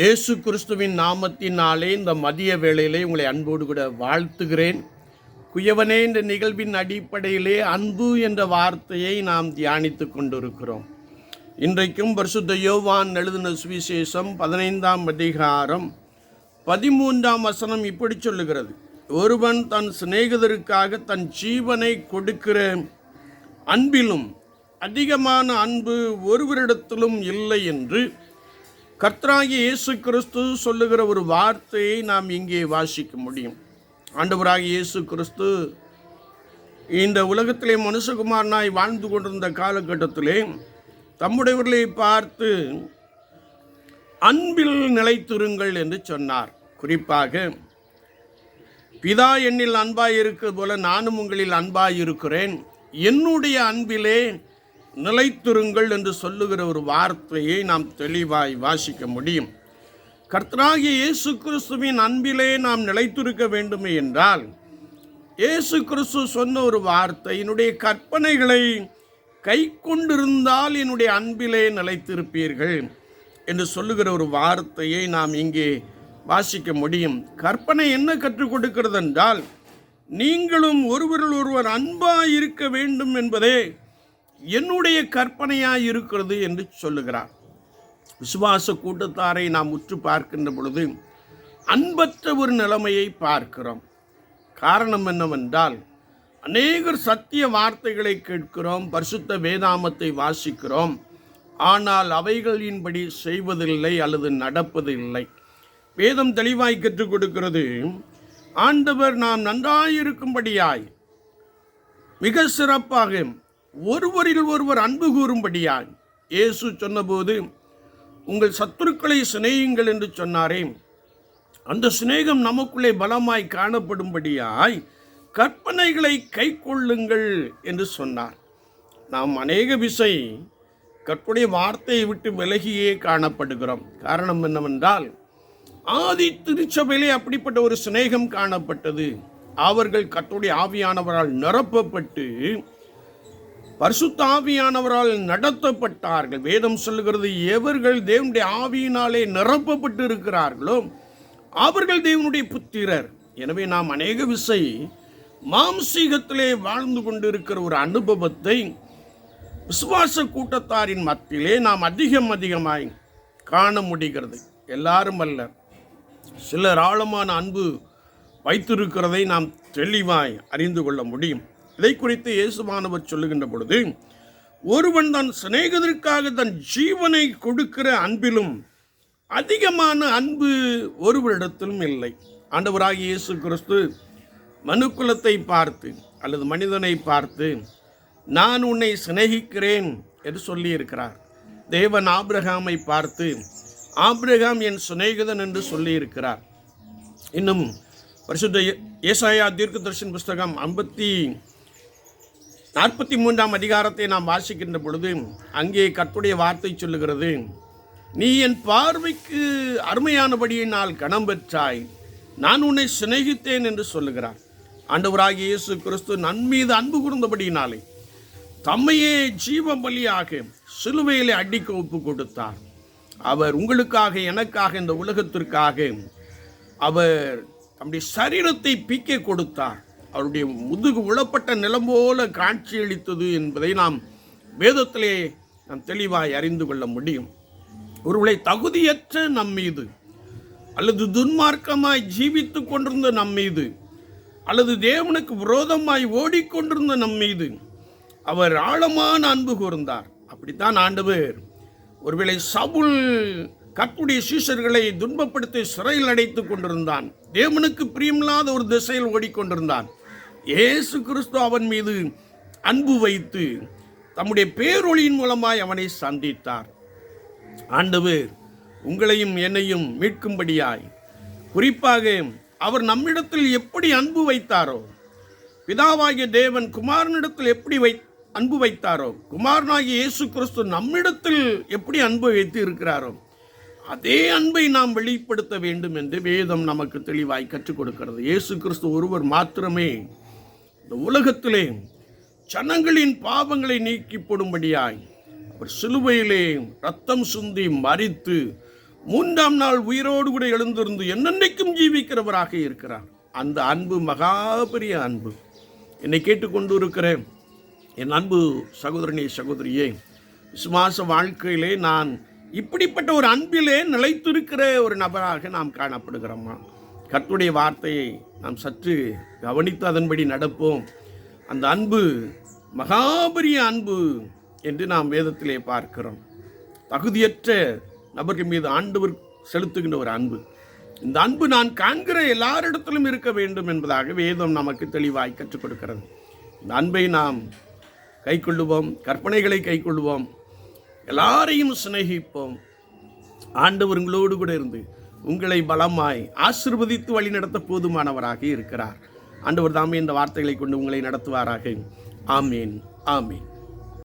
இயேசு கிறிஸ்துவின் நாமத்தினாலே இந்த மதிய வேளையிலே உங்களை அன்போடு கூட வாழ்த்துகிறேன். குயவனே என்ற நிகழ்வின் அடிப்படையிலே அன்பு என்ற வார்த்தையை நாம் தியானித்து கொண்டிருக்கிறோம். இன்றைக்கும் பரிசுத்த யோவான் எழுதின சுவிசேஷம் பதினைந்தாம் அதிகாரம் பதிமூன்றாம் வசனம் இப்படி சொல்லுகிறது. ஒருவன் தன் சிநேகிதருக்காக தன் ஜீவனை கொடுக்கிற அன்பிலும் அதிகமான அன்பு ஒருவரிடத்திலும் இல்லை என்று கர்த்தராகிய இயேசு கிறிஸ்து சொல்லுகிற ஒரு வார்த்தையை நாம் இங்கே வாசிக்க முடியும். ஆண்டவராகிய இயேசு கிறிஸ்து இந்த உலகத்திலே மனுஷகுமாரனாய் வாழ்ந்து கொண்டிருந்த காலகட்டத்திலே தம்முடையவர்களை பார்த்து அன்பில் நிலைத்திருங்கள் என்று சொன்னார். குறிப்பாக பிதா என்னில் அன்பாய் இருக்கிறது போல நானும் உங்களில் அன்பாய் இருக்கிறேன். என்னுடைய அன்பிலே நிலைத்திருங்கள் என்று சொல்லுகிற ஒரு வார்த்தையை நாம் தெளிவாய் வாசிக்க முடியும். கர்த்தராகிய இயேசு கிறிஸ்துவின் அன்பிலே நாம் நிலைத்திருக்க வேண்டுமே என்றால் இயேசு கிறிஸ்து சொன்ன ஒரு வார்த்தை என்னுடைய கற்பனைகளை கை கொண்டிருந்தால் என்னுடைய அன்பிலே நிலைத்திருப்பீர்கள் என்று சொல்லுகிற ஒரு வார்த்தையை நாம் இங்கே வாசிக்க முடியும். கற்பனை என்ன கற்றுக் கொடுக்கிறது என்றால் நீங்களும் ஒருவரில் ஒருவர் அன்பாக இருக்க வேண்டும் என்பதே என்னுடைய கற்பனையாக இருக்கிறது என்று சொல்லுகிறார். விசுவாச கூட்டத்தாரை நாம் உற்று பார்க்கின்ற பொழுது அன்பற்ற ஒரு நிலைமையை பார்க்கிறோம். காரணம் என்னவென்றால் அநேகர் சத்திய வார்த்தைகளை கேட்கிறோம் பரிசுத்த வேதாமத்தை வாசிக்கிறோம். ஆனால் அவைகளின்படி செய்வதில்லை அல்லது நடப்பதில்லை. வேதம் தெளிவாய் கற்றுக் கொடுக்கிறது ஆண்டவர் நாம் நன்றாயிருக்கும்படியாய் மிக சிறப்பாக ஒருவரில் ஒருவர் அன்பு கூறும்படியாய் இயேசு சொன்னபோது உங்கள் சத்துருக்களை சிநேகிங்கள் என்று சொன்னாரே. அந்த சிநேகம் நமக்குள்ளே பலமாய் காணப்படும்படியாய் கற்பனைகளை கை கொள்ளுங்கள் என்று சொன்னார். நாம் அநேக விசை கற்புடைய வார்த்தையை விட்டு விலகியே காணப்படுகிறோம். காரணம் என்னவென்றால் ஆதி திருச்சபையிலே அப்படிப்பட்ட ஒரு சிநேகம் காணப்பட்டது. அவர்கள் கர்த்தருடைய ஆவியானவரால் நிரப்பப்பட்டு பரிசுத்தாவியானவரால் நடத்தப்பட்டார்கள். வேதம் சொல்லுகிறது எவர்கள் தேவனுடைய ஆவியினாலே நிரப்பப்பட்டு இருக்கிறார்களோ அவர்கள் தேவனுடைய புத்திரர். எனவே நாம் அநேக விசை மாம்சீகத்திலே வாழ்ந்து கொண்டிருக்கிற ஒரு அனுபவத்தை விசுவாச கூட்டத்தாரின் மத்தியிலே நாம் அதிகம் அதிகமாய் காண முடிகிறது. எல்லாரும் அல்ல சிலர் ஆழமான அன்பு வைத்திருக்கிறதை நாம் தெளிவாய் அறிந்து கொள்ள முடியும். இதை குறித்து இயேசுமானவர் சொல்லுகின்ற பொழுது ஒருவன் தன் சிநேகிதருக்காக தன் ஜீவனை கொடுக்கிற அன்பிலும் அதிகமான அன்பு ஒருவரிடத்திலும் இல்லை. ஆண்டவராகிய இயேசு கிறிஸ்து மனுக்குலத்தை பார்த்து அல்லது மனிதனை பார்த்து நான் உன்னை சிநேகிக்கிறேன் என்று சொல்லியிருக்கிறார். தேவன் ஆப்ரஹாமை பார்த்து ஆப்ரஹாம் என் சிநேகிதன் என்று சொல்லியிருக்கிறார். இன்னும் பரிசுத்த ஏ- ஏசாயா தீர்க்கதர்ஷன் புஸ்தகம் ஐம்பத்தி நாற்பத்தி மூன்றாம் அதிகாரத்தை நாம் வாசிக்கின்ற பொழுது அங்கே கத்துடைய வார்த்தை சொல்லுகிறது நீ என் பார்வைக்கு அருமையானபடியினால் கணம் பெற்றாய். நான் உன்னை சிநேகித்தேன் என்று சொல்லுகிறார். ஆண்டவராகிய இயேசு கிறிஸ்து நன்மீது அன்பு கூர்ந்தபடியினாலே தம்மையே ஜீவ பலியாக சிலுவையிலே அடிக்க ஒப்பு கொடுத்தார். அவர் உங்களுக்காக எனக்காக இந்த உலகத்திற்காக அவர் தம்முடைய சரீரத்தை பிக்க கொடுத்தார். அவருடைய முதுகு உழப்பட்ட நிலம் போல காட்சியளித்தது என்பதை நாம் வேதத்திலே நாம் தெளிவாய் அறிந்து கொள்ள முடியும். ஒருவளை தகுதியற்ற நம் மீது அல்லது துன்மார்க்கமாய் ஜீவித்துக் கொண்டிருந்த நம் மீது அல்லது தேவனுக்கு விரோதமாய் ஓடிக்கொண்டிருந்த நம் மீது அவர் ஆழமான அன்பு கூர்ந்தார். அப்படித்தான் ஆண்டவர் ஒருவேளை சவுல் கற்புடைய சீஷர்களை துன்பப்படுத்தி சிறையில் அடைத்துக் கொண்டிருந்தான். தேவனுக்கு பிரியமில்லாத ஒரு திசையில் ஓடிக்கொண்டிருந்தான். இயேசு கிறிஸ்து அவன் மீது அன்பு வைத்து தம்முடைய பேரொளியின் மூலமாய் அவனை சந்தித்தார். ஆண்டவர் உங்களையும் என்னையும் மீட்கும்படியாய். குறிப்பாக அவர் நம்மிடத்தில் எப்படி அன்பு வைத்தாரோ பிதாவாகிய தேவன் குமாரனிடத்தில் எப்படி வை அன்பு வைத்தாரோ குமாரனாகிய இயேசு கிறிஸ்து நம்மிடத்தில் எப்படி அன்பு வைத்து இருக்கிறாரோ அதே அன்பை நாம் வெளிப்படுத்த வேண்டும் என்று வேதம் நமக்கு தெளிவாய் கற்றுக் கொடுக்கிறது. இயேசு கிறிஸ்து ஒருவர் மாத்திரமே இந்த உலகத்திலே ஜனங்களின் பாவங்களை நீக்கி போடும்படியாய் அவர் சிலுவையிலே ரத்தம் சுந்தி மறித்து மூன்றாம் நாள் உயிரோடு கூட எழுந்திருந்து என்னென்னைக்கும் ஜீவிக்கிறவராக இருக்கிறார். அந்த அன்பு மகா பெரிய அன்பு. என்னை கேட்டுக்கொண்டு இருக்கிறேன் என் அன்பு சகோதரனே சகோதரியே விசுவாச வாழ்க்கையிலே நான் இப்படிப்பட்ட ஒரு அன்பிலே நிலைத்திருக்கிற ஒரு நபராக நாம் காணப்படுகிறோமா? கத்துடைய வார்த்தையை நாம் சற்று கவனித்து அதன்படி நடப்போம். அந்த அன்பு மகாபரிய அன்பு என்று நாம் வேதத்திலே பார்க்கிறோம். தகுதியற்ற நபர்கள் மீது ஆண்டவர் செலுத்துகின்ற ஒரு அன்பு. இந்த அன்பு நான் காண்கிற எல்லாரிடத்திலும் இருக்க வேண்டும் என்பதாக வேதம் நமக்கு தெளிவாய் கற்றுக் கொடுக்கிறது. இந்த அன்பை நாம் கைக்கொள்ளுவோம் கற்பனைகளை கைக்கொள்ளுவோம் எல்லாரையும் சிநேகிப்போம். ஆண்டவர்களோடு கூட இருந்து உங்களை பலமாய் ஆசிர்வதித்து வழிநடத்த போதுமானவராக இருக்கிறார். ஆண்டவர் தாமே இந்த வார்த்தைகளை கொண்டு உங்களை நடத்துவாராக. ஆமீன் ஆமீன்.